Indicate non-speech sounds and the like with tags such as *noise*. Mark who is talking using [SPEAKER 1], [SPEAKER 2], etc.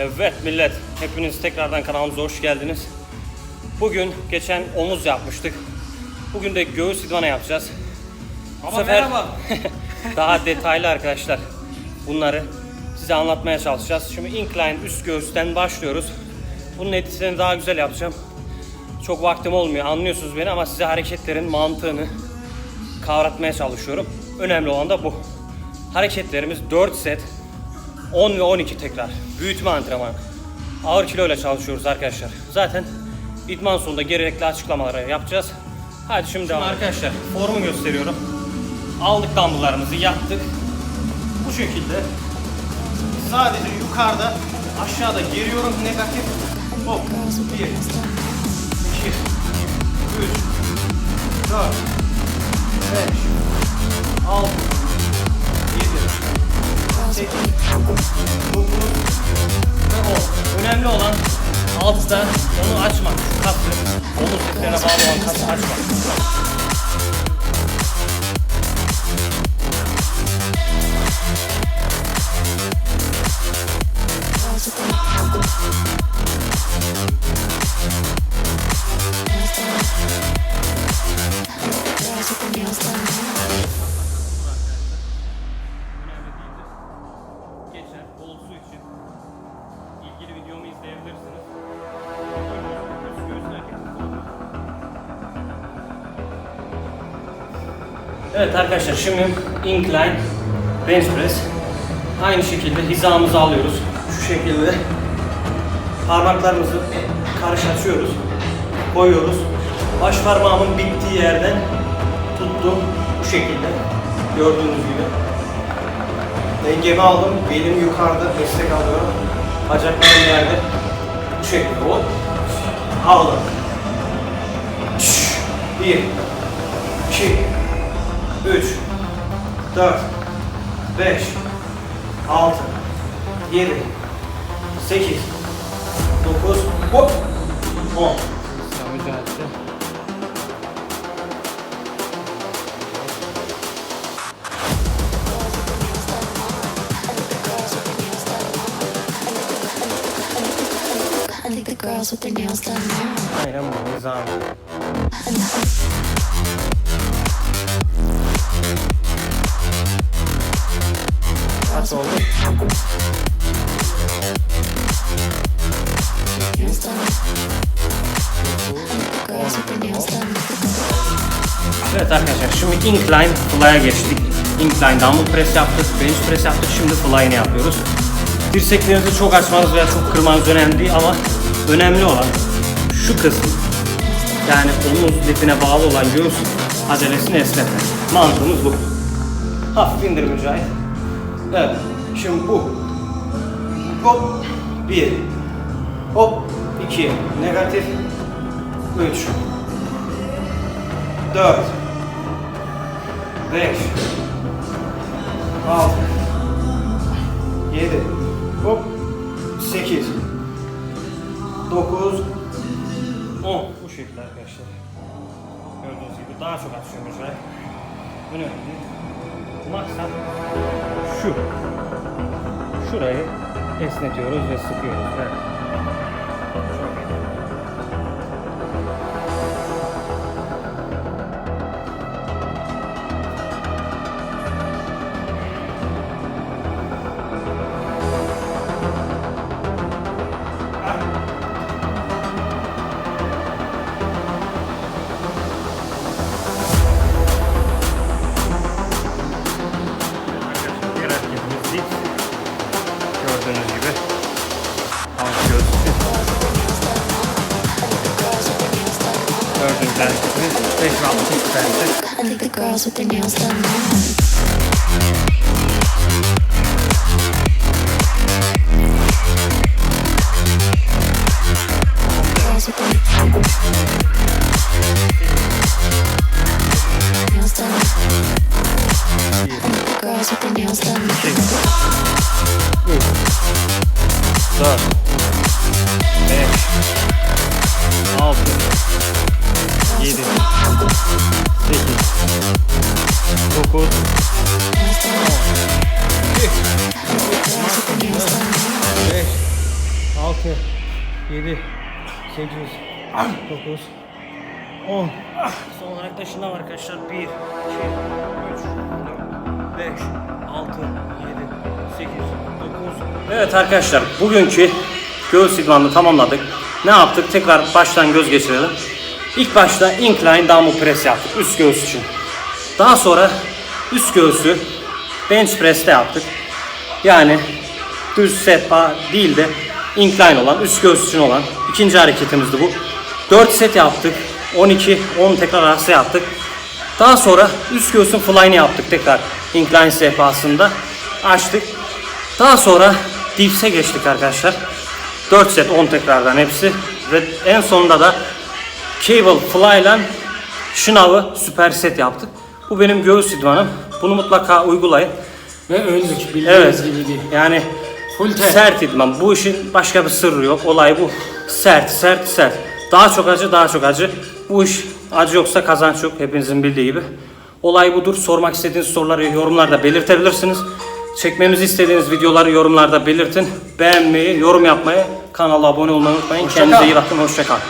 [SPEAKER 1] Evet millet, hepiniz tekrardan kanalımıza hoş geldiniz. Bugün geçen omuz yapmıştık. Bugün de göğüs idmanı yapacağız. Bu
[SPEAKER 2] Ama
[SPEAKER 1] sefer
[SPEAKER 2] merhaba. *laughs*
[SPEAKER 1] daha detaylı arkadaşlar. Bunları size anlatmaya çalışacağız. Şimdi incline üst göğüsten başlıyoruz. Bunun editlerini daha güzel yapacağım. Çok vaktim olmuyor anlıyorsunuz beni ama size hareketlerin mantığını kavratmaya çalışıyorum. Önemli olan da bu. Hareketlerimiz 4 set 10 ve 12 tekrar. Büyütme antrenmanı. Ağır kiloyla çalışıyoruz arkadaşlar. Zaten idman sonunda gerekli açıklamaları yapacağız. Hadi şimdi, devam. arkadaşlar formu gösteriyorum. Aldık dumbbelllarımızı yaptık. Bu şekilde sadece yukarıda aşağıda geriyorum negatif. Hop. 1 2 3 4 5 6 7 8 9 ve 10. Önemli olan altta onu açmak. Kası, omuz setlerine bağlı olan kası açmak. Önemli Evet arkadaşlar şimdi incline bench press. Aynı şekilde hizamızı alıyoruz. Şu şekilde parmaklarımızı karış açıyoruz. Koyuyoruz. Baş parmağımın bittiği yerden tuttum. Bu şekilde. Gördüğünüz gibi. Dengemi aldım. Belim yukarıda destek alıyorum. Bacaklarım yerde. Bu şekilde hop. Aldım. Bir. iki, Üç. Dört. Beş. Altı. Yedi. Sekiz. Dokuz. Hop. On. Mücadele.
[SPEAKER 3] I think the girls with their nails done now.
[SPEAKER 1] Aynen bu nizam. Kaç oldu? Evet arkadaşlar şimdi incline fly'a geçtik. Incline dumbbell press yaptık, bench press yaptık. Şimdi fly'ını yapıyoruz. Dirseklerinizi çok açmanız veya çok kırmanız önemli değil ama önemli olan şu kısım yani omuz lifine bağlı olan göğüs acelesini esnetmek. Mantığımız bu. Hafif indir Mücahit. Evet. Şimdi bu. Hop. Bir. Hop. iki. Negatif. Üç. 4 5 6 7 Hop 8 9 10 Bu şekilde arkadaşlar. Gördüğünüz daha çok açıyor mesela. Önemli. Maksat şu. Şurayı esnetiyoruz ve sıkıyoruz. Evet. Gördüğünüz hareketimiz 5 ve 6 isterse.
[SPEAKER 3] I think the girls with their nails done now. Girls with their nails done. I think the girls with their nails done.
[SPEAKER 1] 2 3 4 5 6 7 8 9
[SPEAKER 3] Nails done. I think the girls with their nails done.
[SPEAKER 1] 5 6, 7, 8, 9, 10. Son olarak da var arkadaşlar. 1, 2, 3, 4, 5, 6, 7, 8, 9. Evet arkadaşlar bugünkü göğüs idmanını tamamladık. Ne yaptık? Tekrar baştan göz geçirelim. İlk başta incline dumbbell press yaptık üst göğüs için. Daha sonra üst göğsü bench press'te yaptık. Yani düz sehpa değil de incline olan, üst göğüs için olan ikinci hareketimizdi bu. 4 set yaptık. 12, 10 tekrar arası yaptık. Daha sonra üst göğsün fly'ını yaptık tekrar incline sehpasında. Açtık. Daha sonra dips'e geçtik arkadaşlar. 4 set 10 tekrardan hepsi. Ve en sonunda da cable fly ile şınavı süper set yaptık. Bu benim göğüs idmanım. Bunu mutlaka uygulayın.
[SPEAKER 2] Ve öldük bildiğiniz
[SPEAKER 1] Evet.
[SPEAKER 2] gibi değil.
[SPEAKER 1] Yani
[SPEAKER 2] Full ter.
[SPEAKER 1] sert idman. Bu işin başka bir sırrı yok. Olay bu. Sert, sert, sert. Daha çok acı, daha çok acı. Bu iş acı yoksa kazanç yok. Hepinizin bildiği gibi. Olay budur. Sormak istediğiniz soruları yorumlarda belirtebilirsiniz. Çekmemizi istediğiniz videoları yorumlarda belirtin. Beğenmeyi, yorum yapmayı, kanala abone olmayı unutmayın.
[SPEAKER 2] Hoşça
[SPEAKER 1] Kendinize
[SPEAKER 2] kal.
[SPEAKER 1] iyi bakın. Hoşçakalın.